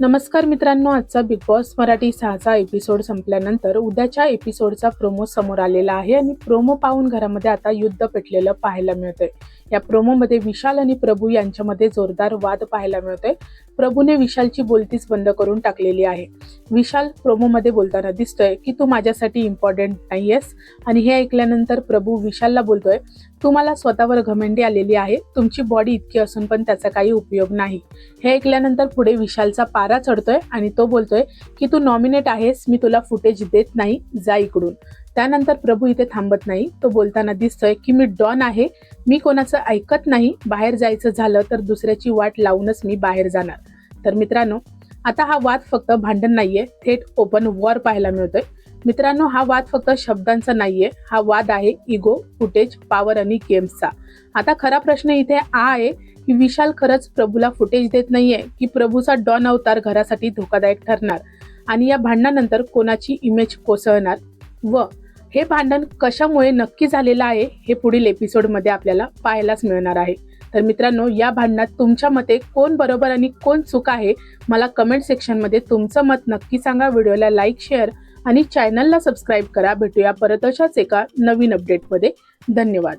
नमस्कार मित्रांनो आजचा बिग बॉस मराठी सहाचा एपिसोड संपल्यानंतर उद्याच्या एपिसोडचा प्रोमो समोर आलेला आहे आणि प्रोमो पाहून घरामध्ये आता युद्ध पेटलेलं पाहायला मिळतंय. या प्रोमोमध्ये विशाल आणि प्रभू यांच्यामध्ये जोरदार वाद पाहायला मिळतोय. प्रभूने विशालची बोलतीच बंद करून टाकलेली आहे. विशाल प्रोमोमध्ये बोलताना दिसतोय की तू माझ्यासाठी इम्पॉर्टंट नाहीयेस. आणि हे ऐकल्यानंतर प्रभू विशालला बोलतोय तू मला स्वतःवर घमेंडी आलेली आहे. तुमची बॉडी इतकी असून पण त्याचा काही उपयोग नाही. हे ऐकल्यानंतर पुढे विशालचा पारा चढतोय आणि तो बोलतोय की तू नॉमिनेट आहेस. मी तुला फुटेज देत नाही. जा इकडून. त्यानंतर प्रभू इथे थांबत नाही. तो बोलताना दिसतोय की मी डॉन आहे. मी कोणाचं ऐकत नाही बाहेर जायचं झालं तर दुसऱ्याची वाट लावूनच मी बाहेर जाणार. तर मित्रांनो आता हा वाद फक्त भांडण नाहीये थेट ओपन वॉर पाहायला मिळतोय. मित्रांनो हा वाद फक्त शब्दांचा नाहीये हा वाद आहे इगो फुटेज पॉवर आणि गेम्सचा आता खरा प्रश्न इथे हा आहे की विशाल खरंच प्रभूला फुटेज देत नाहीये की प्रभूचा डॉन अवतार घरासाठी धोकादायक ठरणार? आणि या भांडणानंतर कोणाची इमेज कोसळणार? व हे भांडण कशामुळे नक्की झालेलं आहे हे पुढील एपिसोडमध्ये आपल्याला पाहायलाच मिळणार आहे. तर मित्रांनो या भांडणात तुमच्या मते कोण बरोबर आणि कोण चूक आहे मला कमेंट सेक्शनमध्ये तुमचं मत नक्की सांगा. व्हिडिओला लाईक शेअर आणि चॅनलला सबस्क्राईब करा. भेटूया परत अशाच एका नवीन अपडेटमध्ये धन्यवाद.